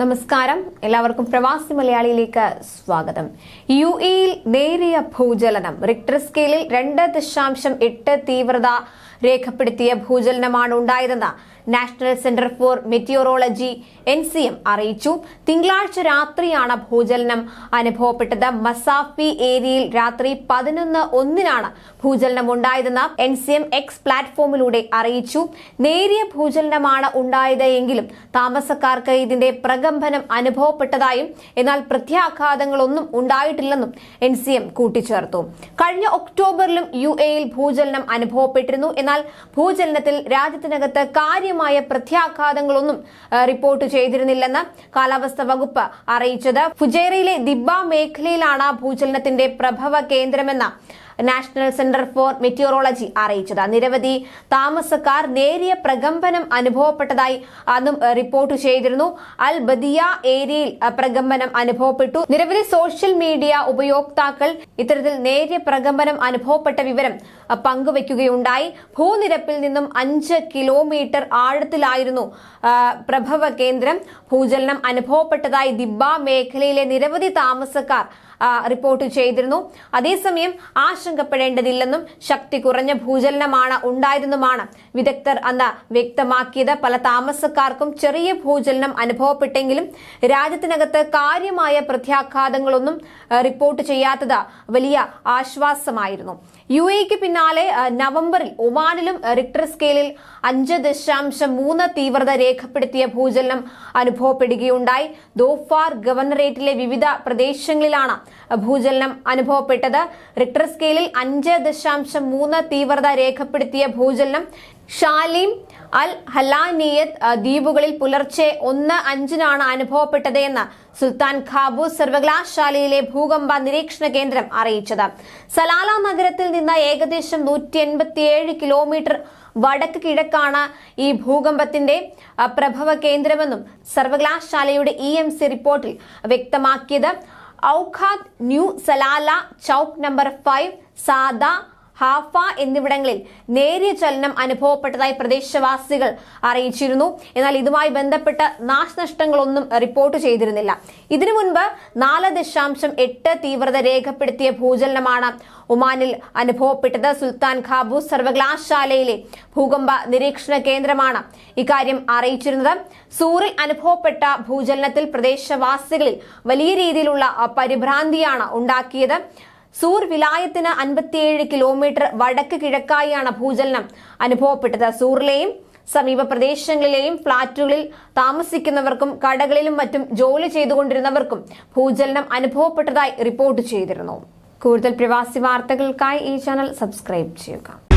നമസ്കാരം. എല്ലാവർക്കും പ്രവാസി മലയാളിയിലേക്ക് സ്വാഗതം. യു എയിൽ നേരിയ ഭൂചലനം. റിക്ടർ സ്കെയിലിൽ രണ്ട് ദശാംശം എട്ട് തീവ്രത രേഖപ്പെടുത്തിയ ഭൂചലനമാണ് ഉണ്ടായതെന്ന് National Centre for Meteorology N C M അറിയിച്ചു. തിങ്കളാഴ്ച രാത്രിയാണ് ഭൂചലനം അനുഭവപ്പെട്ടത്. മസാഫി ഏരിയയിൽ രാത്രി പതിനൊന്ന് ഒന്നിനാണ് ഭൂചലനം ഉണ്ടായതെന്ന് എൻ സി എം എക്സ് പ്ലാറ്റ്ഫോമിലൂടെ അറിയിച്ചു. നേരിയ ഭൂചലനമാണ് ഉണ്ടായത് എങ്കിലും താമസക്കാർക്ക് ഇതിന്റെ പ്രകമ്പനം അനുഭവപ്പെട്ടതായും എന്നാൽ പ്രത്യാഘാതങ്ങളൊന്നും ഉണ്ടായിട്ടില്ലെന്നും എൻ സി എം കൂട്ടിച്ചേർത്തു. കഴിഞ്ഞ ഒക്ടോബറിലും യു എയിൽ ഭൂചലനം അനുഭവപ്പെട്ടിരുന്നു. എന്നാൽ ഭൂചലനത്തിൽ രാജ്യത്തിനകത്ത് കാര്യമായ പ്രത്യാഘാതങ്ങളൊന്നും റിപ്പോർട്ട് ചെയ്തിരുന്നില്ലെന്ന് കാലാവസ്ഥാ വകുപ്പ് അറിയിച്ചത്. ഫുജേറയിലെ ദിബ മേഖലയിലാണ് ഭൂചലനത്തിന്റെ പ്രഭവ കേന്ദ്രമെന്ന നാഷണൽ സെന്റർ ഫോർ മെറ്റിയോറോളജി അറിയിച്ചത്. നിരവധി താമസക്കാർ നേരിയ പ്രകമ്പനം അനുഭവപ്പെട്ടതായി അന്നും റിപ്പോർട്ട് ചെയ്തിരുന്നു. അൽ ബദിയ ഏരിയയിൽ പ്രകമ്പനം അനുഭവപ്പെട്ടു. നിരവധി സോഷ്യൽ മീഡിയ ഉപയോക്താക്കൾ ഇത്തരത്തിൽ നേരിയ പ്രകമ്പനം അനുഭവപ്പെട്ട വിവരം പങ്കുവെക്കുകയുണ്ടായി. ഭൂനിരപ്പിൽ നിന്നും അഞ്ച് കിലോമീറ്റർ ആഴത്തിലായിരുന്നു പ്രഭവ കേന്ദ്രം ഭൂചലനം അനുഭവപ്പെട്ടതായി ദിബ മേഖലയിലെ നിരവധി താമസക്കാർ റിപ്പോർട്ട് ചെയ്തിരുന്നു. അതേസമയം ആശങ്കപ്പെടേണ്ടതില്ലെന്നും ശക്തി കുറഞ്ഞ ഭൂചലനമാണ് ഉണ്ടായതെന്നുമാണ് വിദഗ്ധർ അന്ന് വ്യക്തമാക്കിയത്. പല താമസക്കാർക്കും ചെറിയ ഭൂചലനം അനുഭവപ്പെട്ടെങ്കിലും രാജ്യത്തിനകത്ത് കാര്യമായ പ്രത്യാഘാതങ്ങളൊന്നും റിപ്പോർട്ട് ചെയ്യാത്തത് വലിയ ആശ്വാസമായിരുന്നു. യു എക്ക് പിന്നാലെ നവംബറിൽ ഒമാനിലും റിക്ടർ സ്കെയിലിൽ അഞ്ച് ദശാംശം മൂന്ന് തീവ്രത രേഖപ്പെടുത്തിയ ഭൂചലനം അനുഭവപ്പെടുകയുണ്ടായി. ദോഫാർ ഗവർണറേറ്റിലെ വിവിധ പ്രദേശങ്ങളിലാണ് ഭൂചലനം അനുഭവപ്പെട്ടത്. റിക്ടർ സ്കെയിലിൽ അഞ്ച് ദശാംശം മൂന്ന് തീവ്രത രേഖപ്പെടുത്തിയ ഭൂചലനം ഷാലിം അൽ ഹലാനിയത് ദ്വീപുകളിൽ പുലർച്ചെ ഒന്ന് അഞ്ചിനാണ് അനുഭവപ്പെട്ടത് എന്ന് സുൽത്താൻ ഖാബൂസ് സർവകലാശാലയിലെ ഭൂകമ്പ നിരീക്ഷണ കേന്ദ്രം അറിയിച്ചത്. സലാല നഗരത്തിൽ നിന്ന് ഏകദേശം നൂറ്റി എൺപത്തിയേഴ് കിലോമീറ്റർ വടക്ക് കിഴക്കാണ് ഈ ഭൂകമ്പത്തിന്റെ പ്രഭവ കേന്ദ്രമെന്നും സർവകലാശാലയുടെ ഇ എം സി റിപ്പോർട്ടിൽ വ്യക്തമാക്കിയത്. Awqad New Salalah chowk number five Sada ഹാഫ എന്നിവിടങ്ങളിൽ നേരിയ ചലനം അനുഭവപ്പെട്ടതായി പ്രദേശവാസികൾ അറിയിച്ചിരുന്നു. എന്നാൽ ഇതുമായി ബന്ധപ്പെട്ട നാശനഷ്ടങ്ങളൊന്നും റിപ്പോർട്ട് ചെയ്തിരുന്നില്ല. ഇതിനു മുൻപ് നാല് ദശാംശം എട്ട് തീവ്രത രേഖപ്പെടുത്തിയ ഭൂചലനമാണ് ഒമാനിൽ അനുഭവപ്പെട്ടത്. സുൽത്താൻ ഖാബൂസ് സർവകലാശാലയിലെ ഭൂകമ്പ നിരീക്ഷണ കേന്ദ്രമാണ് ഇക്കാര്യം അറിയിച്ചിരുന്നത്. സൂറിൽ അനുഭവപ്പെട്ട ഭൂചലനത്തിൽ പ്രദേശവാസികളിൽ വലിയ രീതിയിലുള്ള പരിഭ്രാന്തിയാണ് ഉണ്ടാക്കിയത്. സൂർ വിലായത്തിന് അൻപത്തിയേഴ് കിലോമീറ്റർ വടക്ക് കിഴക്കായാണ് ഭൂചലനം. അനുഭവപ്പെട്ടത് സൂറിലെയും സമീപ പ്രദേശങ്ങളിലെയും ഫ്ളാറ്റുകളിൽ താമസിക്കുന്നവർക്കും കടകളിലും മറ്റും ജോലി ചെയ്തുകൊണ്ടിരുന്നവർക്കും ഭൂചലനം അനുഭവപ്പെട്ടതായി റിപ്പോർട്ട് ചെയ്തിരുന്നു. കൂടുതൽ പ്രവാസി വാർത്തകൾക്കായി ഈ ചാനൽ സബ്സ്ക്രൈബ് ചെയ്യുക.